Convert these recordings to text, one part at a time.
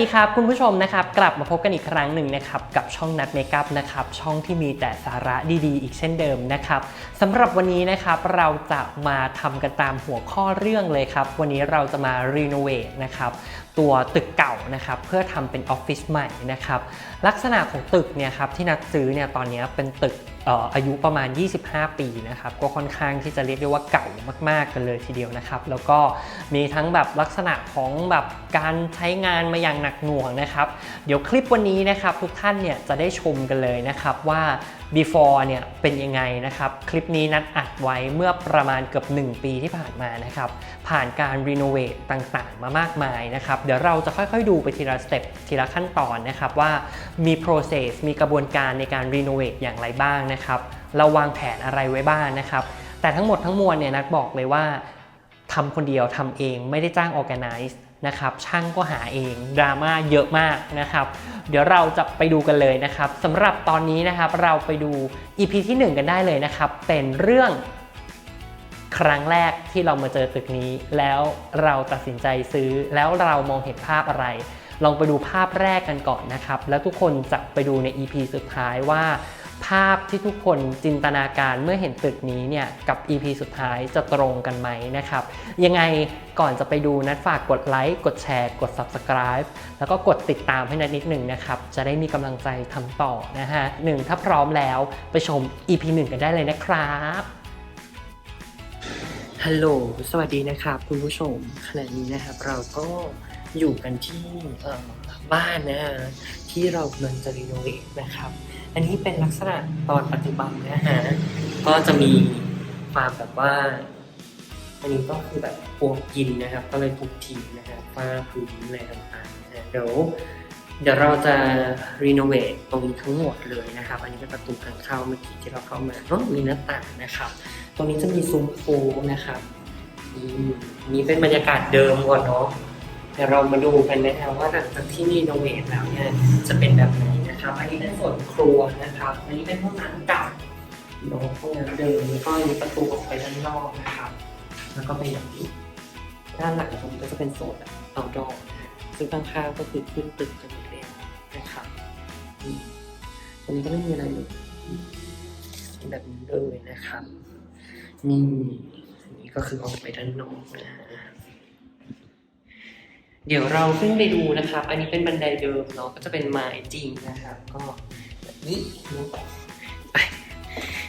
วัสดีครับคุณผู้ชมนะครับกลับมาพบกันอีกครั้งหนึ่งนะครับกับช่องนัดเมคอัพนะครับช่องที่มีแต่สาระดีๆ อีกเช่นเดิมนะครับสำหรับวันนี้นะครับเราจะมาทำกันตามหัวข้อเรื่องเลยครับวันนี้เราจะมารีโนเวทนะครับตัวตึกเก่านะครับเพื่อทำเป็นออฟฟิศใหม่นะครับลักษณะของตึกเนี่ยครับที่นัดซื้อเนี่ยตอนนี้เป็นตึก อายุประมาณ 25 ปีนะครับก็ค่อนข้างที่จะเรียกได้ว่าเก่ามาก ๆ กันเลยทีเดียวนะครับแล้วก็มีทั้งแบบลักษณะของแบบการใช้งานมาอย่างหนักหน่วงนะครับ เดี๋ยวคลิปวันนี้นะครับทุกท่านเนี่ยจะได้ชมกันเลยนะครับว่า before เนี่ยเป็นยังไงนะครับคลิปนี้นัดอัดไว้เมื่อประมาณเกือบ 1 ปีที่ผ่านมานะครับผ่านการรีโนเวทต่างๆ มามากมายนะครับเดี๋ยวเราจะค่อยๆดูไปทีละสเต็ปทีละขั้นตอนนะครับว่ามี process มีกระบวนการในการรีโนเวทอย่างไรบ้างนะครับเราวางแผนอะไรไว้บ้างนะครับแต่ทั้งหมดทั้งมวลเนี่ยนัดบอกเลยว่าทำคนเดียวทำเองไม่ได้จ้าง organize นะครับช่างก็หาเองดราม่าเยอะมากนะครับ เดี๋ยวเราจะไปดูกันเลยนะครับสำหรับตอนนี้นะครับเราไปดู EP ที่ 1 กันได้เลยนะครับ เป็นเรื่องครั้งแรกที่เรามาเจอตึกนี้ แล้วเราตัดสินใจซื้อ แล้วเรามองเห็นภาพอะไร ลองไปดูภาพแรกกันก่อนนะครับ แล้วทุกคนจะไปดูใน EP สุดท้ายว่า ภาพที่ทุกคนจินตนาการเมื่อเห็นตึกนี้เนี่ยกับ EP สุดท้ายจะตรงกันไหมนะครับ ยังไงก่อนจะไปดูนัดฝากกดไลค์กดแชร์กด Subscribe แล้วก็กดติดตามให้นัดนิดหนึ่งนะครับ จะได้มีกำลังใจทำต่อนะฮะหนึ่งถ้าพร้อมแล้วไปชม EP 1 กันได้เลยนะครับฮัลโหล สวัสดีนะครับคุณผู้ชม ขณะนี้นะครับเราก็อยู่กันที่บ้านนะฮะที่เรากำลังจะรีโนเวทนะครับ อันนี้เป็นลักษณะตอนปัจจุบันนะฮะ ก็จะมีความแบบว่า อันนี้ก็คือแบบปวกกินนะครับ ก็เลยทุกทีนะฮะฝ้าพื้นอะไรต่างๆนะฮะเดี๋ยวเดี๋ยวเราจะรีโนเวทตรงนี้ทั้งหมดเลยนะครับ อันนี้เป็นประตูทางเข้าเมื่อกี้ที่เราเข้ามาเนอะมีหน้าต่างนะครับ ตรงนี้จะมีซุ้มโค้งนะครับอืมนี่เป็นบรรยากาศเดิมก่อนเนาะเดี๋ยวเรามาดูกันนะครับว่าหลังจากที่รีโนเวทแล้วเนี่ยจะเป็นแบบไหน นะครับ อันนี้เป็นส่วนครัวนะครับ อันนี้เป็นห้องน้ำเก่าเนอะห้องน้ำเดิมแล้วก็มีประตูออกไปด้านนอกนะครับ แล้วก็เป็นแบบนี้ด้านหลังตรงนี้ก็จะเป็นโซนเอาดอกนะซึ่งข้างๆก็คือขึ้นตึกกันหมดแล้วนะครับอืมตรงนี้ก็ไม่มีอะไรเลยแบบนี้เลยนะครับนี่นี่ก็คือออกไปด้านนอกนะฮะ เดี๋ยวเราขึ้นไปดูนะครับ อันนี้เป็นบันไดเดิมเนาะก็จะเป็นไม้จริงนะครับ ก็แบบนี้ไป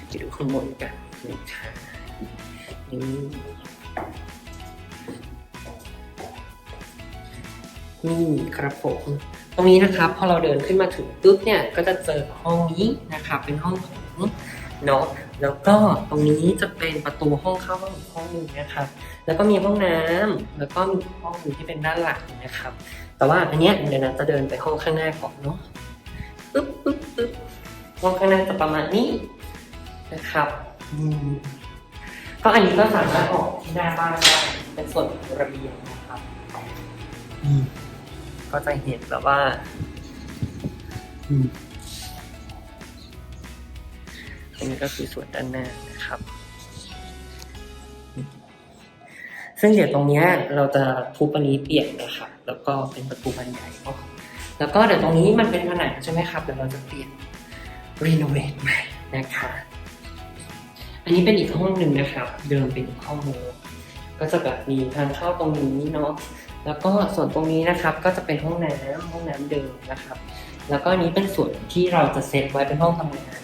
ไปดูข้างบนกันนะคะนี่นี่ครับผม ตรงนี้นะครับพอเราเดินขึ้นมาถึงปุ๊บเนี่ยก็จะเจอห้องนี้นะครับ เป็นห้องของเนาะ แล้วก็ตรงนี้จะเป็นประตูห้องเข้าห้องอีกห้องหนึ่งนะครับ แล้วก็มีห้องน้ำแล้วก็มีห้องหนึ่งที่เป็นด้านหลังนะครับ แต่ว่าอันเนี้ยเดี๋ยวนะจะเดินไปห้องข้างหน้าก่อนเนาะปึ๊บปึ๊บปึ๊บห้องข้างหน้าจะประมาณนี้นะครับอืมก็อันนี้ก็สามารถออกที่หน้าบ้านได้เป็นส่วนของระเบียงนะครับอืมก็จะเห็นแบบว่า อันนี้ก็คือส่วนด้านหน้านะครับ ซึ่งเดี๋ยวตรงนี้เราจะทุบอันนี้เปลี่ยนนะครับ แล้วก็เป็นประตูบานใหญ่เนาะแล้วก็เดี๋ยวตรงนี้มันเป็นผนังใช่ไหมครับเดี๋ยวเราจะเปลี่ยนรีโนเวทใหม่นะคะอันนี้เป็นอีกห้องหนึ่งนะครับ เดิมเป็นอีกห้องนึงก็จะแบบมีทางเข้าตรงนี้เนาะแล้วก็ส่วนตรงนี้นะครับก็จะเป็นห้องน้ำห้องน้ำเดิมนะครับ แล้วก็นี้เป็นส่วนที่เราจะเซตไว้เป็นห้องทำงาน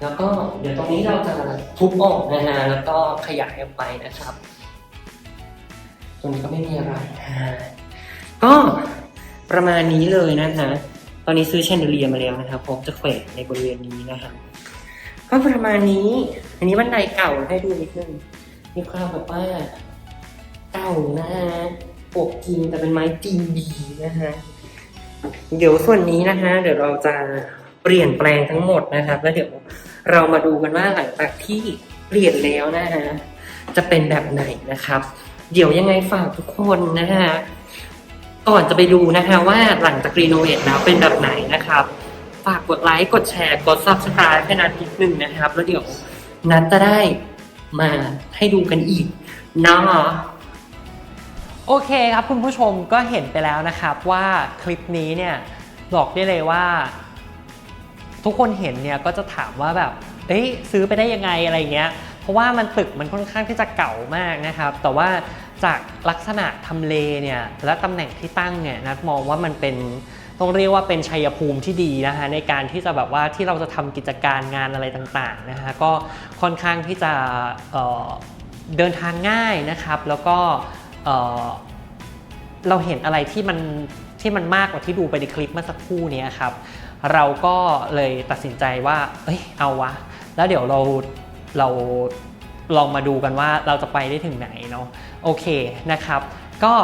แล้วก็เดี๋ยวตรงนี้เราจะทุบออกนะฮะแล้วก็ขยายออกไปนะครับ ตรงนี้ก็ไม่มีอะไรก็ประมาณนี้เลยนะคะตอนนี้ซื้อแชนเดเลีย์มาแล้วนะครับพร้อมจะแขวนในบริเวณนี้นะครับก็ประมาณนี้ อันนี้บันไดเก่าให้ดูนิดนึงมีความแบบว่าเก่านะฮะปวกจริงแต่เป็นไม้จีนดีนะฮะ เดี๋ยวส่วนนี้นะคะ เดี๋ยวเราจะเปลี่ยนแปลงทั้งหมดนะครับ แล้วเดี๋ยวเรามาดูกันว่าหลังจากที่เปลี่ยนแล้วนะฮะจะเป็นแบบไหนนะครับ เดี๋ยวยังไงฝากทุกคนนะฮะก่อนจะไปดูนะคะว่าหลังจากรีโนเวทแล้วเป็นแบบไหนนะครับ ฝากกดไลค์กดแชร์กด subscribe ให้นัดนิดนึงนะครับ แล้วเดี๋ยวนัดจะได้มาให้ดูกันอีกเนาะ โอเคครับคุณผู้ชมก็เห็นไปแล้วนะครับว่าคลิปนี้เนี่ยบอกได้เลยว่า ทุกคนเห็นเนี่ยก็จะถามว่าแบบเอ้ยซื้อไปได้ยังไงอะไรเงี้ย เพราะว่ามันตึกมันค่อนข้างที่จะเก่ามากนะครับ แต่ว่าจากลักษณะทำเลเนี่ยและตำแหน่งที่ตั้งเนี่ยนัดมองว่ามันเป็นต้องเรียกว่าเป็นชัยภูมิที่ดีนะฮะในการที่จะแบบว่าที่เราจะทำกิจการงานอะไรต่างๆนะฮะก็ค่อนข้างที่จะเเดินทางง่ายนะครับ แล้วก็ เเราเห็นอะไรที่มันที่มันมากกว่าที่ดูไปในคลิปเมื่อสักครู่นี้ครับ เราก็เลยตัดสินใจว่า เอ้ย เอาวะ แล้วเดี๋ยวเราเราลองมาดูกันว่าเราจะไปได้ถึงไหนเนาะ โอเคนะครับ ก็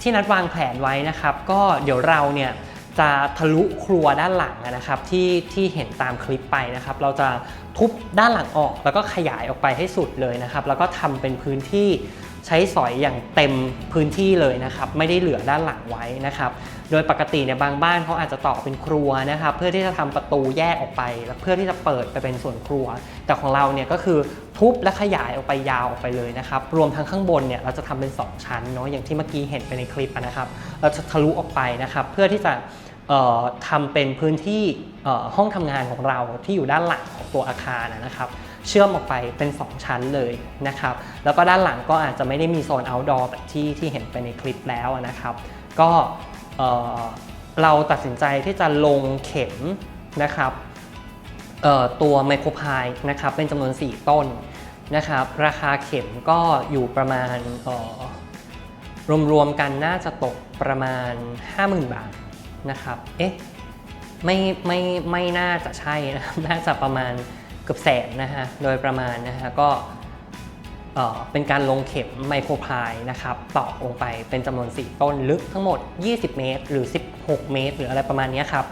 ที่นัดวางแผนไว้นะครับ ก็เดี๋ยวเราเนี่ยจะทะลุครัวด้านหลังนะครับที่ที่เห็นตามคลิปไปนะครับ เราจะทุบด้านหลังออกแล้วก็ขยายออกไปให้สุดเลยนะครับ แล้วก็ทำเป็นพื้นที่ ใช้สอยอย่างเต็มพื้นที่เลยนะครับ ไม่ได้เหลือด้านหลังไว้นะครับ โดยปกติเนี่ยบางบ้านเขาอาจจะต่อเป็นครัวนะครับ เพื่อที่จะทำประตูแยกออกไป แล้วเพื่อที่จะเปิดไปเป็นส่วนครัว แต่ของเราเนี่ยก็คือทุบและขยายออกไปยาวออกไปเลยนะครับ รวมทั้งข้างบนเนี่ยเราจะทำเป็น 2 ชั้นเนาะอย่างที่เมื่อกี้เห็นไปในคลิปนะครับ เราจะทะลุออกไปนะครับ เพื่อที่จะเอ่อทำเป็นพื้นที่ห้องทำงานของเราที่อยู่ด้านหลังของตัวอาคารนะครับ เชื่อมออกไปเป็น 2 ชั้นเลยนะครับแล้วก็ด้านหลังก็อาจจะไม่ได้มีโซน outdoor แบบที่ที่เห็นไปในคลิปแล้วนะครับก็เอ่อเราตัดสินใจที่จะลงเข็มนะครับตัวไมโครพายนะครับเป็นจำนวน 4 ต้นนะครับราคาเข็มก็อยู่ประมาณรวมๆกันน่าจะตกประมาณ 50,000 บาทนะครับเอ๊ะไม่ไม่ไม่น่าจะใช่นะครับน่าจะประมาณ เกือบแสนนะฮะ โดยประมาณนะฮะก็เป็นการลงเข็มไมโครพายนะครับตอกลงไปเป็นจำนวน 4 ต้นลึกทั้งหมด 20 เมตร หรือ 16 เมตร หรืออะไรประมาณนี้ครับ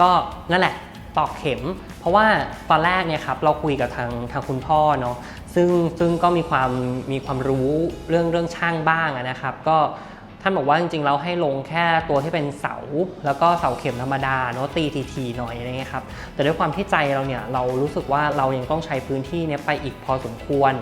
ก็นั่นแหละตอกเข็ม เพราะว่าตอนแรกเนี่ยครับเราคุยกับทางทางคุณพ่อเนาะซึ่งซึ่งก็มีความมีความรู้เรื่องเรื่องช่างบ้างนะครับ ก็ ท่านบอกว่าจริงๆเราให้ลงแค่ตัวที่เป็นเสา แล้วก็เสาเข็มธรรมดาเนาะตีทีๆหน่อยอะไรเงี้ยครับแต่ด้วยความที่ใจเราเนี่ยเรารู้สึกว่าเรายังต้องใช้พื้นที่เนี่ยไปอีกพอสมควร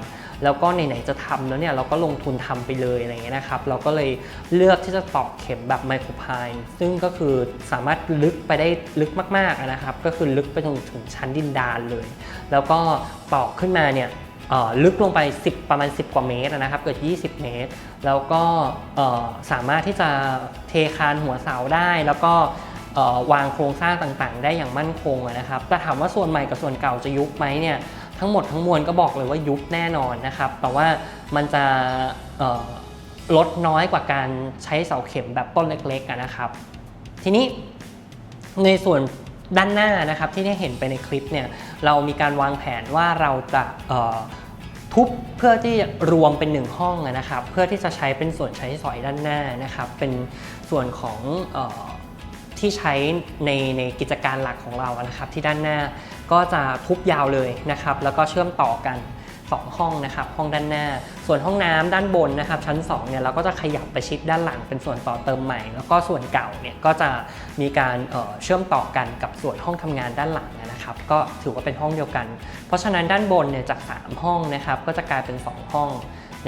แล้วก็ไหนๆจะทำแล้วเนี่ยเราก็ลงทุนทำไปเลยอะไรเงี้ยนะครับเราก็เลยเลือกที่จะตอกเข็มแบบไมโครพายซึ่งก็คือสามารถลึกไปได้ลึกมากๆนะครับก็คือลึกไปถึงถึงชั้นดินดานเลย แล้วก็ตอกขึ้นมาเนี่ย ลึกลงไป 10 ประมาณ 10 กว่าเมตรนะครับ เกิด20 เมตร แล้วก็สามารถที่จะเทคานหัวเสาได้ แล้วก็วางโครงสร้างต่างๆ ได้อย่างมั่นคงนะครับแต่ถามว่าส่วนใหม่กับส่วนเก่าจะยุบไหมเนี่ยทั้งหมดทั้งมวลก็บอกเลยว่ายุบแน่นอนนะครับ แต่ว่ามันจะลดน้อยกว่าการใช้เสาเข็มแบบต้นเล็กๆนะครับ ทีนี้ในส่วน ด้านหน้านะครับที่ได้เห็นไปในคลิปเนี่ยเรามีการวางแผนว่าเราจะทุบเพื่อที่รวมเป็นหนึ่งห้องนะครับเพื่อที่จะใช้เป็นส่วนใช้สอยด้านหน้านะครับเป็นส่วนของออที่ใช้ในในกิจการหลักของเราอะนะครับที่ด้านหน้าก็จะทุบยาวเลยนะครับแล้วก็เชื่อมต่อกัน 2 ห้องนะครับห้องด้านหน้า ส่วนห้องน้ำด้านบนนะครับชั้น2เนี่ยเราก็จะขยับไปชิดด้านหลังเป็นส่วนต่อเติมใหม่ แล้วก็ส่วนเก่าเนี่ยก็จะมีการเออเชื่อมต่อกันกับส่วนห้องทำงานด้านหลังนะครับก็ถือว่าเป็นห้องเดียวกัน เพราะฉะนั้นด้านบนเนี่ยจาก 3 ห้องนะครับก็จะกลายเป็น 2 ห้อง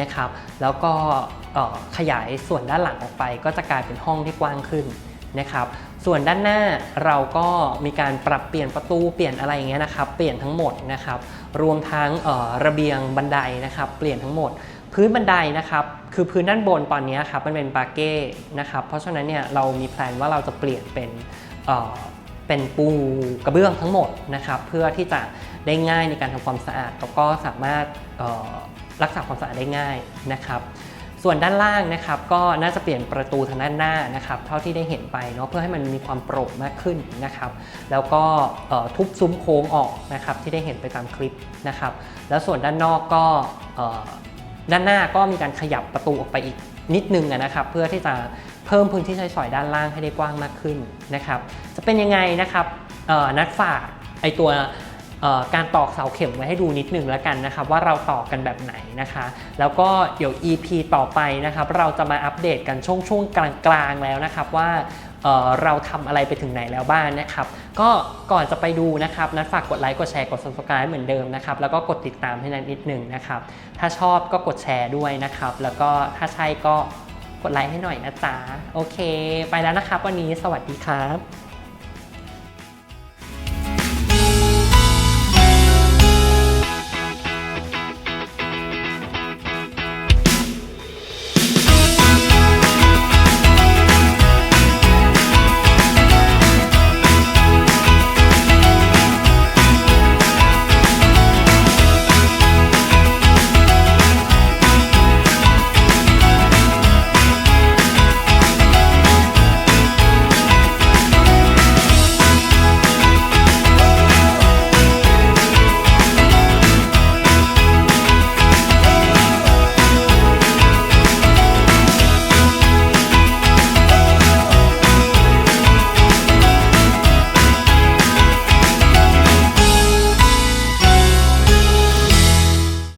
นะครับแล้วก็ออขยายส่วนด้านหลังออกไป ก็จะกลายเป็นห้องที่กว้างขึ้น นะครับส่วนด้านหน้าเราก็มีการปรับเปลี่ยนประตูเปลี่ยนอะไรอย่างเงี้ยนะครับ เปลี่ยนทั้งหมดนะครับ รวมทั้งระเบียงบันไดนะครับ เปลี่ยนทั้งหมด พื้นบันไดนะครับ คือพื้นด้านบนตอนนี้ครับมันเป็นปาเก้นะครับ เพราะฉะนั้นเนี่ยเรามีแพลนว่าเราจะเปลี่ยนเป็นเป็นปูกระเบื้องทั้งหมดนะครับ เพื่อที่จะได้ง่ายในการทำความสะอาดแล้วก็สามารถรักษาความสะอาดได้ง่ายนะครับ ส่วนด้านล่างนะครับก็น่าจะเปลี่ยนประตูทางด้านหน้านะครับเท่าที่ได้เห็นไปเนาะเพื่อให้มันมีความโปร่งมากขึ้นนะครับ แล้วก็ทุบซุ้มโค้งออกนะครับที่ได้เห็นไปตามคลิปนะครับ แล้วส่วนด้านนอกก็ด้านหน้าก็มีการขยับประตูออกไปอีกนิดนึงนะครับเพื่อที่จะเพิ่มพื้นที่ใช้สอยด้านล่างให้ได้กว้างมากขึ้นนะครับ จะเป็นยังไงนะครับนัดฝากไอตัว การตอกเสาเข็มไว้ให้ดูนิดนึงแล้วกันนะครับว่าเราตอกกันแบบไหนนะคะ แล้วก็เดี๋ยว EP ต่อไปนะครับเราจะมาอัปเดตกันช่วงช่วงกลางๆแล้วนะครับว่าเเราทำอะไรไปถึงไหนแล้วบ้างนะครับ ก็ก่อนจะไปดูนะครับ นัดฝากกดไลค์กดแชร์กด subscribe เหมือนเดิมนะครับ แล้วก็กดติดตามให้นัดนิดนึงนะครับ ถ้าชอบก็กดแชร์ด้วยนะครับ แล้วก็ถ้าใช่ก็กดไลค์ให้หน่อยนะจ๊ะโอเค ไปแล้วนะครับ วันนี้สวัสดีครับ